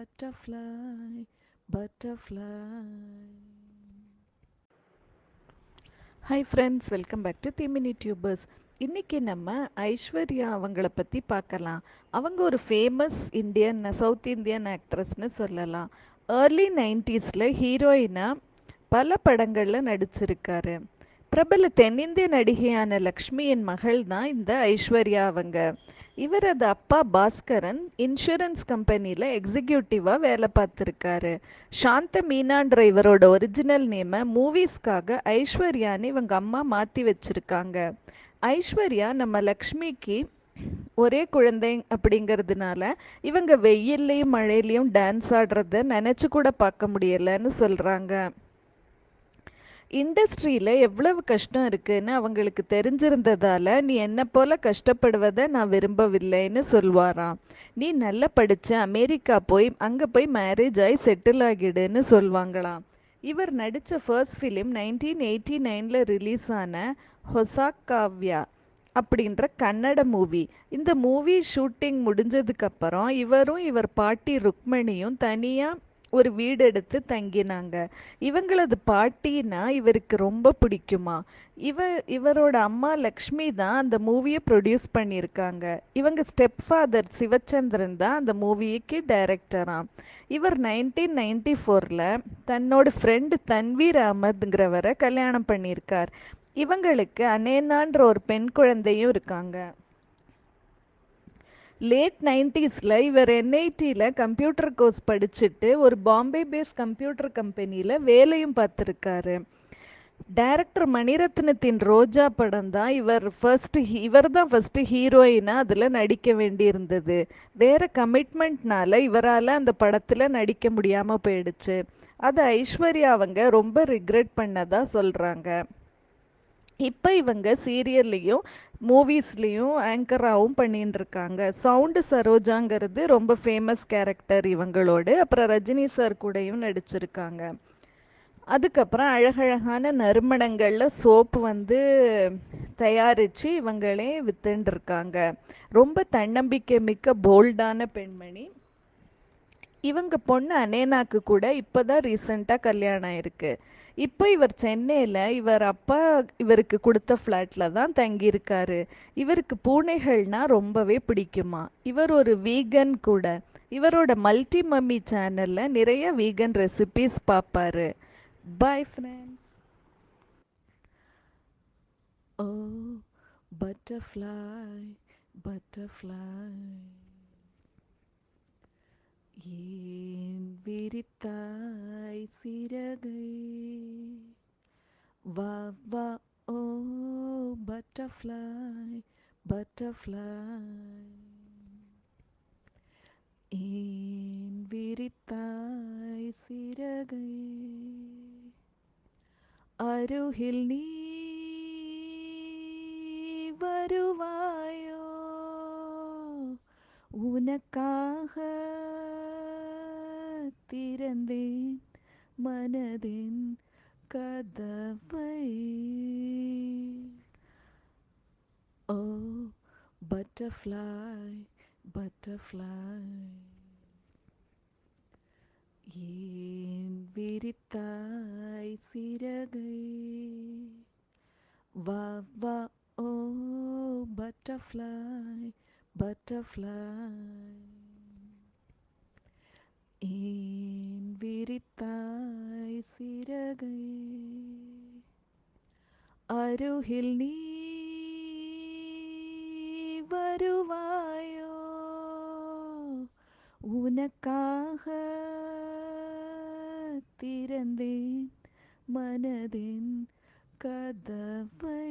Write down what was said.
Butterfly butterfly hi friends welcome back to திமினி tubers இன்றைக்கி நம்ம ஐஸ்வர்யா அவங்கள பற்றி பார்க்கலாம். அவங்க ஒரு ஃபேமஸ் இந்தியன் சவுத் இந்தியன் ஆக்ட்ரஸ்னு சொல்லலாம். ஏர்லி நைன்டிஸில் ஹீரோயினாக பல படங்களில் நடிச்சிருக்காரு. பிரபல தென்னிந்திய நடிகையான லக்ஷ்மியின் மகள் தான் இந்த ஐஸ்வர்யா அவங்க. இவரது அப்பா பாஸ்கரன் இன்சூரன்ஸ் கம்பெனியில் எக்ஸிக்யூட்டிவாக வேலை பார்த்துருக்காரு. சாந்த மீனான்ற இவரோட ஒரிஜினல் நேமை மூவிஸ்க்காக ஐஸ்வர்யான்னு இவங்க அம்மா மாற்றி வச்சுருக்காங்க. ஐஸ்வர்யா நம்ம லக்ஷ்மிக்கு ஒரே குழந்தை அப்படிங்கிறதுனால இவங்க வெயில்லையும் மழையிலையும் டான்ஸ் ஆடுறத நினச்சி கூட பார்க்க முடியலைன்னு சொல்கிறாங்க இண்டஸ்ட்ரியில் எவ்வளவு கஷ்டம் இருக்குன்னு அவங்களுக்கு தெரிஞ்சிருந்ததால் நீ என்ன போல கஷ்டப்படுவதை நான் விரும்பவில்லைன்னு சொல்வாராம் நீ நல்லா படித்து அமெரிக்கா போய் அங்கே போய் மேரேஜ் ஆகி செட்டில் ஆகிடுன்னு சொல்வாங்களாம் இவர் நடித்த ஃபர்ஸ்ட் ஃபிலிம் நைன்டீன் எயிட்டி நைனில் ரிலீஸ் ஆன ஹொசாக்காவ்யா அப்படின்ற கன்னட மூவி இந்த மூவி ஷூட்டிங் முடிஞ்சதுக்கப்புறம் இவரும் இவர் பாட்டி ருக்மணியும் தனியாக ஒரு வீடு எடுத்து தங்கினாங்க. இவங்களது பாட்டினா இவருக்கு ரொம்ப பிடிக்குமா? இவ இவரோட அம்மா லக்ஷ்மி தான் அந்த மூவியை ப்ரொடியூஸ் பண்ணியிருக்காங்க. இவங்க ஸ்டெப் ஃபாதர் சிவச்சந்திரன் தான் அந்த மூவிக்கு டைரக்டராம் இவர் நைன்டீன் நைன்டி ஃபோரில் தன்னோட ஃப்ரெண்டு தன்வீர் அகமதுங்கிறவரை கல்யாணம் பண்ணியிருக்கார். இவங்களுக்கு அனேனான்ற ஒரு பெண் குழந்தையும் இருக்காங்க. லேட் நைன்டிஸில் இவர் என்ஐடியில் கம்ப்யூட்டர் கோர்ஸ் படிச்சுட்டு ஒரு பாம்பே பேஸ் கம்ப்யூட்டர் கம்பெனியில் வேலையும் பார்த்துருக்காரு. டைரக்டர் மணிரத்னத்தின் ரோஜா படம் தான் இவர் ஃபர்ஸ்ட் இவர் தான் ஃபர்ஸ்ட் ஹீரோயினாக அதில் நடிக்க வேண்டியிருந்தது. வேறு கமிட்மெண்ட்னால இவரால் அந்த படத்தில் நடிக்க முடியாமல் போயிடுச்சு. அதை ஐஸ்வர்யா அவங்க ரொம்ப ரிக்ரெட் பண்ணதாக சொல்கிறாங்க இப்போ இவங்க சீரியல்லையும் மூவிஸ்லேயும் ஆங்கராகவும் பண்ணிட்டு இருக்காங்க சவுண்டு சரோஜாங்கிறது ரொம்ப ஃபேமஸ் கேரக்டர் இவங்களோடு. அப்புறம் ரஜினி சார் கூடயும் நடிச்சிருக்காங்க. அதுக்கப்புறம் அழகழகான நறுமணங்களில் சோப்பு வந்து தயாரித்து இவங்களே வித்துட்டு இருக்காங்க ரொம்ப தன்னம்பிக்கை மிக்க போல்டான பெண்மணி. இவங்க பொண்ணு அனேனாக்கு கூட இப்போ தான் ரீசெண்டாக கல்யாணம் ஆயிருக்கு. இப்போ இவர் சென்னையில் இவர் அப்பா இவருக்கு கொடுத்த ஃப்ளாட்டில் தான் தங்கியிருக்காரு. இவருக்கு பூனைகள்னால் ரொம்பவே பிடிக்குமா? இவர் ஒரு வீகன் கூட. இவரோட மல்டி மம்மி சேனலில் நிறைய வீகன் ரெசிபீஸ் பார்ப்பாரு பாய் ஃப்ரெண்ட்ஸ் ஓ பட்டர்ஃப்ளை பட்டர்ஃப்ளை ஏன் விரித்தாய் சிறகை? வா வா ஓ பட்டர்ஃப்ளை பட்டர்ஃப்ளை. ஏன் விரித்தாய் சிறகை? அருகில் நீ வருவாயோ? உனக்கா மனதின் கதவை ஓ பட்டர்ஃப்ளை பட்டர்ஃப்ளை ஏன் விரித்தாய் சிறகை வா வா ஓ பட்டர்ஃப்ளை பட்டர்ஃப்ளை ஏன் விரித்தாய் சிறகை அருகில் நீ வருவாயோ உனக்காக திறந்தேன் மனதின் கதவை